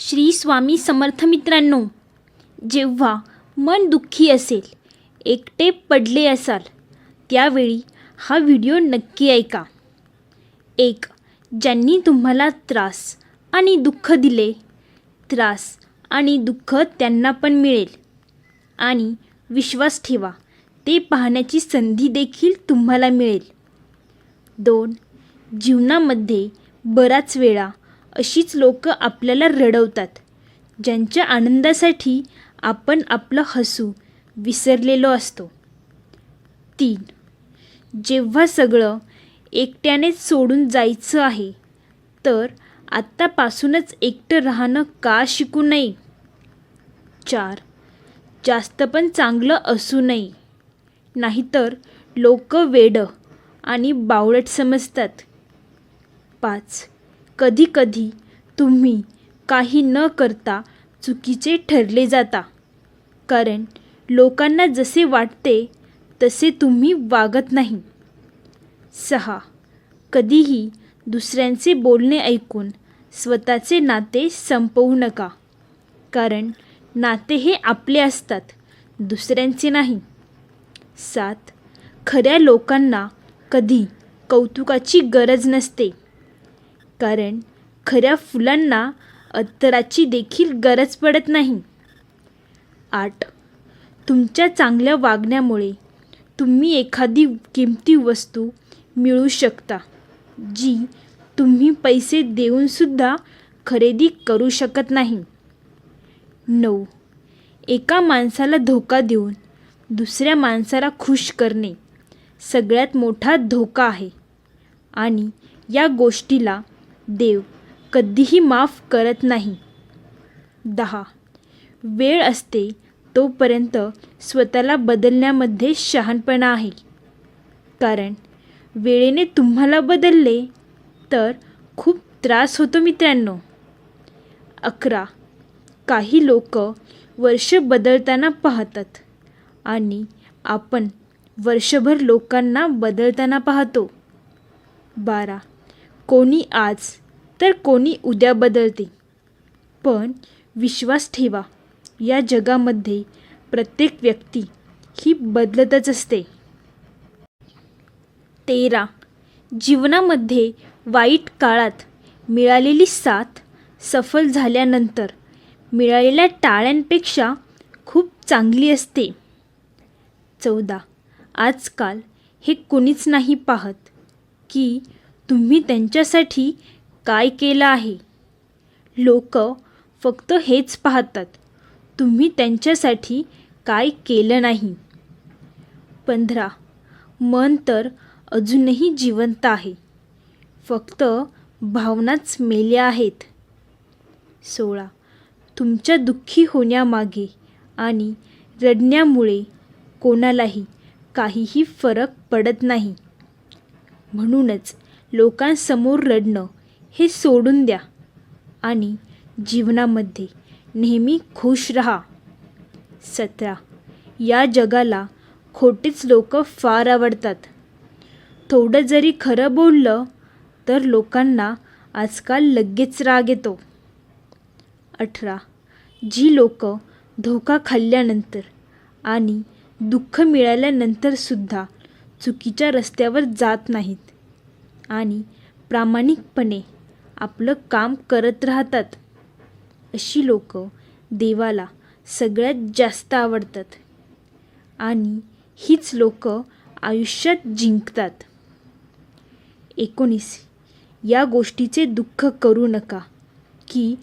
श्री स्वामी समर्थ मित्रांनो जेव्हा मन दुःखी असेल एकटे पडले असाल त्यावेळी हा व्हिडिओ नक्की ऐका. एक ज्यांनी तुम्हाला त्रास आणि दुःख दिले त्रास आणि दुःख त्यांना पण मिळेल. आणि विश्वास ठेवा ते पाहण्याची संधी देखील तुम्हाला मिळेल. दोन जीवनामध्ये बराच वेळा अशीच लोक आपल्याला रडवतात. ज्यांच्या आनंदासाठी आपण आपलं हसू विसरलेलो असतो. तीन. जेव्हा सगळं एकट्यानेच सोडून जायचं आहे तर आत्तापासूनच एकटं राहणं का शिकू नये? चार. जास्त पण चांगलं असू नये. नाहीतर लोक वेडं आणि बावळट समजतात. पाच. कधीकधी तुम्ही काही न करता चुकीचे ठरले जाता. कारण लोकांना जसे वाटते तसे तुम्ही वागत नाही. सहा. कधीही दुसऱ्यांचे बोलणे ऐकून स्वतःचे नाते संपवू नका. कारण नाते हे आपले असतात दुसऱ्यांचे नाही. सात. खऱ्या लोकांना कधी कौतुकाची गरज नसते. कारण खऱ्या फुलांना अत्तराची देखील गरज पडत नाही. आठ. तुमच्या चांगल्या वागण्यामुळे तुम्ही एखादी किमती वस्तू मिळू शकता जी तुम्ही पैसे देऊनसुद्धा खरेदी करू शकत नाही. नऊ. एका माणसाला धोका देऊन दुसऱ्या माणसाला खुश करणे सगळ्यात मोठा धोका आहे. आणि या गोष्टीला देव कधीही माफ करत नाही. दहा. वेळ असते तोपर्यंत स्वतःला बदलण्यामध्ये शहाणपणा आहे. कारण वेळेने तुम्हाला बदलले तर खूप त्रास होतो मित्रांनो. अकरा. काही लोक वर्ष बदलताना पाहतात आणि आपण वर्षभर लोकांना बदलताना पाहतो. बारा. कोणी आज तर कोणी उद्या बदलते. पण विश्वास ठेवा या जगामध्ये प्रत्येक व्यक्ती ही बदलतच असते. तेरा. जीवनामध्ये वाईट काळात मिळालेली साथ सफल झाल्यानंतर मिळालेल्या टाळ्यांपेक्षा खूप चांगली असते. चौदा. आजकाल हे कोणीच नाही पाहत की तुम्ही त्यांच्यासाठी काय केलं आहे? लोक फक्त हेच पाहतात तुम्ही त्यांच्यासाठी काय केलं नाही. पंधरा मन तर अजूनही जिवंत आहे फक्त भावनाच मेल्या आहेत. सोळा तुमच्या दुःखी होण्यामागे आणि रडण्यामुळे कोणालाही काहीही फरक पडत नाही. म्हणूनच लोकांसमोर रडणं हे सोडून द्या आणि जीवनामध्ये नेहमी खुश राहा. सतरा. या जगाला खोटेच लोक फार आवडतात. थोडं जरी खरं बोललं तर लोकांना आजकाल लगेच राग येतो. अठरा. जी लोक धोका खाल्ल्यानंतर आणि दुःख मिळाल्यानंतरसुद्धा चुकीच्या रस्त्यावर जात नाहीत आणि प्रामाणिकपणे आपलं काम करत राहतात. अशी लोक देवाला सगळ्यात जास्त आवडतात. आणि हीच लोक आयुष्यात जिंकतात. एकोणीस या गोष्टीचे दुःख करू नका की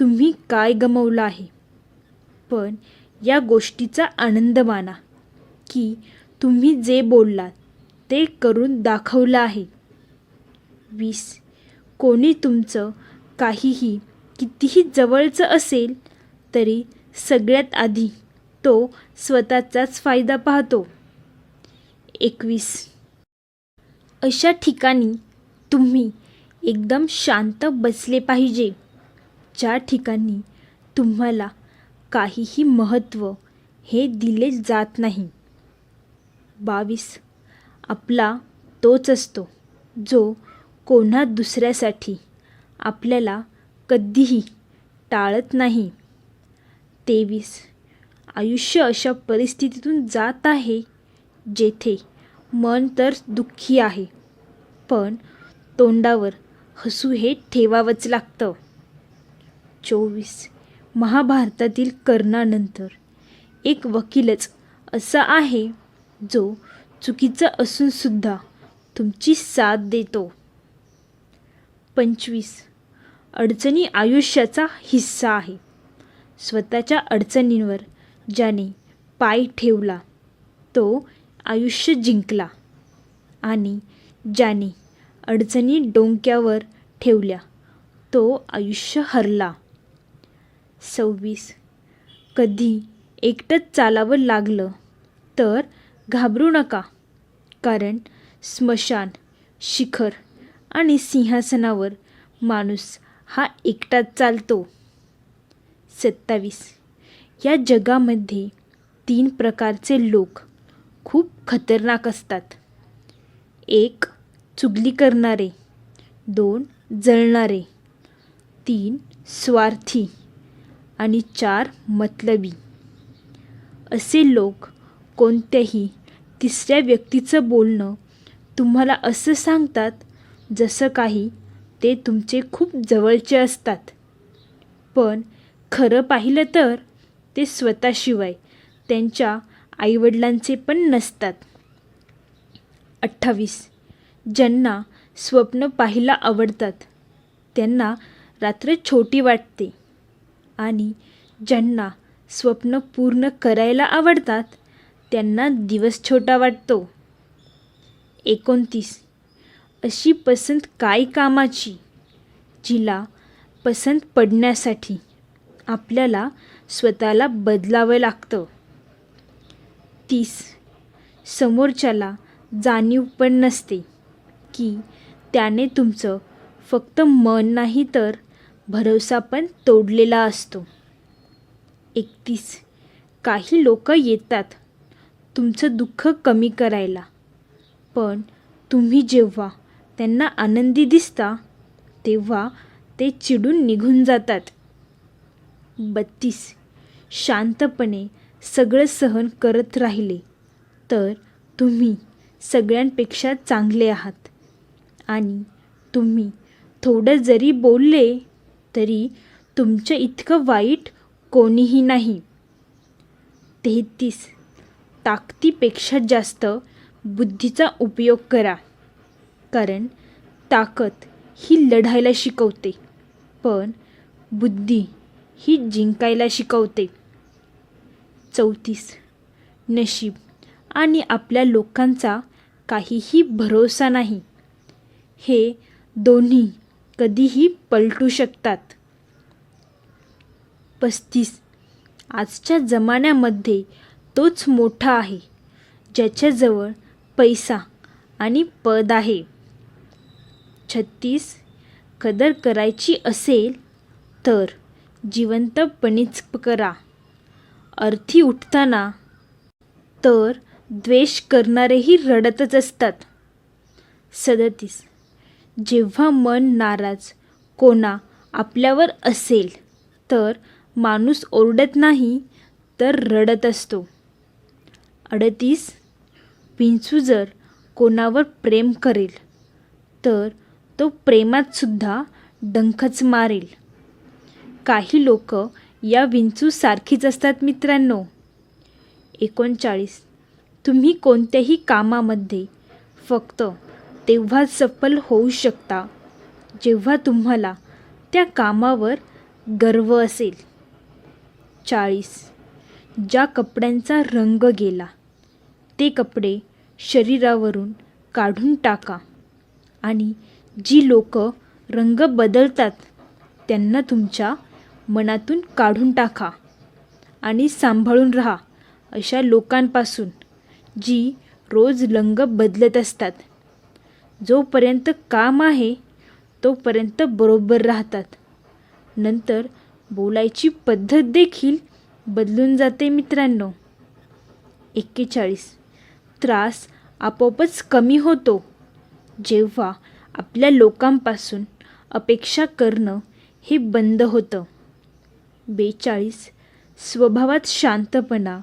तुम्ही काय गमवलं आहे. पण या गोष्टीचा आनंद माना की तुम्ही जे बोललात ते करून दाखवलं आहे. वीस कोणी तुमचं काहीही कितीही जवळचं असेल तरी सगळ्यात आधी तो स्वतःचाच फायदा पाहतो. एकवीस. अशा ठिकाणी तुम्ही एकदम शांत बसले पाहिजे ज्या ठिकाणी तुम्हाला काहीही महत्त्व हे दिले जात नाही. बावीस. आपला तोच असतो जो कोणा दुसऱ्यासाठी आपल्याला कधीही टाळत नाही. तेवीस. आयुष्य अशा परिस्थितीतून जात आहे जेथे मन तर दुःखी आहे पण तोंडावर हसू हे ठेवावंच लागतं. चोवीस. महाभारतातील कर्णानंतर एक वकीलच असा आहे जो चुकीचं असूनसुद्धा तुमची साथ देतो. पंचवीस. अडचणी आयुष्याचा हिस्सा आहे. स्वतःच्या अडचणींवर ज्याने पाय ठेवला तो आयुष्य जिंकला आणि ज्याने अडचणी डोंक्यावर ठेवल्या तो आयुष्य हरला. सव्वीस. कधी एकटंच चालावं लागलं तर घाबरू नका कारण स्मशान शिखर आणि सिंहासनावर माणूस हा एकटाच चालतो. सत्तावीस. या जगामध्ये तीन प्रकारचे लोक खूप खतरनाक असतात. एक चुगली करणारे. दोन जळणारे. तीन स्वार्थी. आणि चार मतलबी. असे लोक कोणत्याही तिसऱ्या व्यक्तीचं बोलणं तुम्हाला असं सांगतात जसं काही ते तुमचे खूप जवळचे असतात. पण खरं पाहिलं तर ते स्वतःशिवाय त्यांच्या आईवडिलांचे पण नसतात. अठ्ठावीस. ज्यांना स्वप्न पाहायला आवडतात त्यांना रात्र छोटी वाटते. आणि ज्यांना स्वप्न पूर्ण करायला आवडतात त्यांना दिवस छोटा वाटतो. एकोणतीस. अशी पसंत काय कामाची? जिला पसंत पडण्यासाठी आपल्याला स्वतःला बदलावं लागतं. तीस. समोरच्याला जाणीव पण नसते की त्याने तुमचं फक्त मन नाही तर भरवसा पण तोडलेला असतो. एकतीस. काही लोक येतात तुमचं दुःख कमी करायला. पण तुम्ही जेव्हा त्यांना आनंदी दिसता तेव्हा ते चिडून निघून जातात. बत्तीस. शांतपणे सगळं सहन करत राहिले. तर तुम्ही सगळ्यांपेक्षा चांगले आहात. आणि तुम्ही थोडं जरी बोलले तरी तुमच्या इतकं वाईट कोणीही नाही. तेहतीस. ताकदीपेक्षा जास्त बुद्धीचा उपयोग करा. कारण ताकद ही लढायला शिकवते. पण बुद्धी ही जिंकायला शिकवते. चौतीस. नशीब आणि आपल्या लोकांचा काहीही भरोसा नाही. हे दोन्ही कधीही पलटू शकतात. पस्तीस. आजच्या जमान्यामध्ये तोच मोठा आहे ज्याच्याजवळ पैसा आणि पद आहे. छत्तीस कदर करायची असेल तर जिवंतपणीच करा. अर्थी उठताना तर द्वेष करणारेही रडतच असतात. सदतीस जेव्हा मन नाराज कोणा आपल्यावर असेल तर माणूस ओरडत नाही तर रडत असतो. अडतीस विंचू जर कोणावर प्रेम करेल तर तो प्रेमातसुद्धा डंखच मारेल. काही लोक या विंचूसारखीच असतात मित्रांनो. एकोणचाळीस. तुम्ही कोणत्याही कामामध्ये फक्त तेव्हाच सफल होऊ शकता जेव्हा तुम्हाला त्या कामावर गर्व असेल. चाळीस. ज्या कपड्यांचा रंग गेला ते कपडे शरीरावरून काढून टाका आणि जी लोक रंग बदलतात त्यांना तुमच्या मनातून काढून टाका आणि सांभाळून राहा अशा लोकांपासून जी रोज रंग बदलत असतात. जोपर्यंत काम आहे तोपर्यंत बरोबर राहतात. नंतर बोलायची पद्धत देखील बदलून जाते मित्रांनो. एक्केचाळीस. त्रास आपोआपच कमी होतो. जेव्हा आपल्या लोकांपासून अपेक्षा करणं हे बंद होतं. बेचाळीस स्वभावात शांतपणा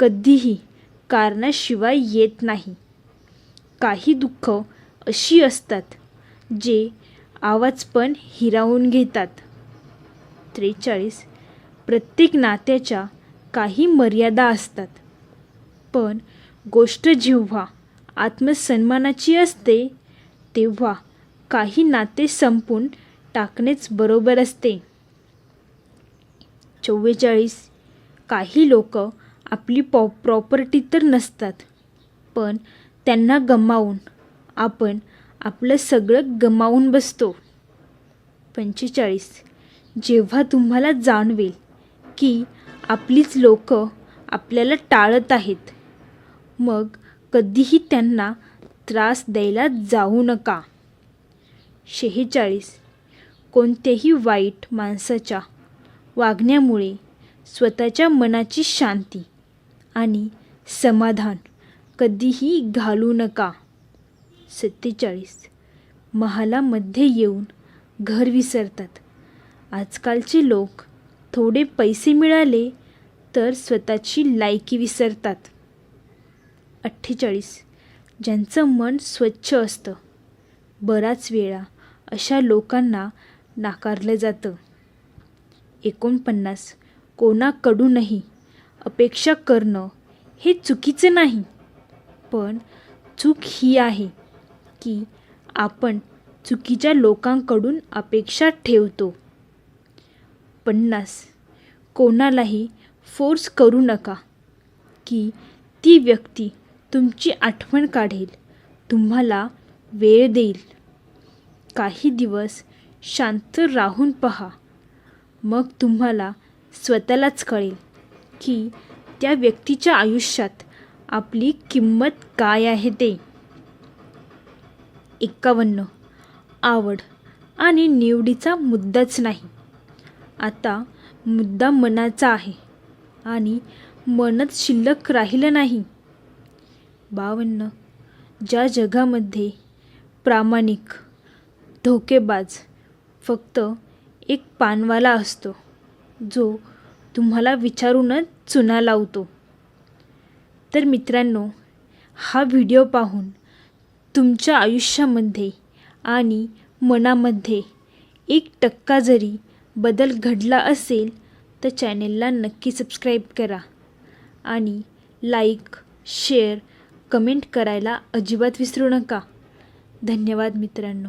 कधीही कारणाशिवाय येत नाही. काही दुःख अशी असतात जे आवाज पण हिरावून घेतात. त्रेचाळीस प्रत्येक नात्याच्या काही मर्यादा असतात. पण गोष्ट जेव्हा आत्मसन्मानाची असते तेव्हा काही नाते संपून टाकणेच बरोबर असते. चव्वेचाळीस. काही लोक आपली पॉ प्रॉपर्टी तर नसतात पण त्यांना गमावून आपण आपलं सगळं गमावून बसतो. पंचेचाळीस. जेव्हा तुम्हाला जाणवेल की आपलीच लोक आपल्याला टाळत आहेत मग कधीही त्यांना त्रास द्यायला जाऊ नका. शेहेचाळीस. कोणत्याही वाईट माणसाच्या वागण्यामुळे स्वतःच्या मनाची शांती आणि समाधान कधीही घालू नका. सत्तेचाळीस. महालामध्ये येऊन घर विसरतात. आजकालचे लोक थोडे पैसे मिळाले तर स्वतःची लायकी विसरतात. अठ्ठेचाळीस. ज्यांचं मन स्वच्छ असतं बराच वेळा अशा लोकांना नाकारलं जातं. एकोणपन्नास कोणाकडूनही अपेक्षा करणं हे चुकीचं नाही. पण चूक ही आहे की आपण चुकीच्या लोकांकडून अपेक्षा ठेवतो. पन्नास कोणालाही फोर्स करू नका की ती व्यक्ती तुमची आठवण काढेल. तुम्हाला वेळ देईल. काही दिवस शांत राहून पहा. मग तुम्हाला स्वतःलाच कळेल की त्या व्यक्तीच्या आयुष्यात आपली किंमत काय आहे ते. एकावन्न आवड आणि निवडीचा मुद्दाच नाही. आता मुद्दा मनाचा आहे आणि मनच शिल्लक राहिलं नाही. बावन्न. ज्या जगामध्ये प्रामाणिक धोकेबाज फक्त एक पानवाला असतो जो तुम्हाला विचारूनच चुना लावतो. तर मित्रांनो हा व्हिडिओ पाहून तुमच्या आयुष्यामध्ये आणि मनामध्ये एक टक्का जरी बदल घडला असेल तर चॅनेलला नक्की सबस्क्राईब करा आणि लाईक शेअर कमेंट करायला अजिबात विसरू नका. धन्यवाद मित्रांनो.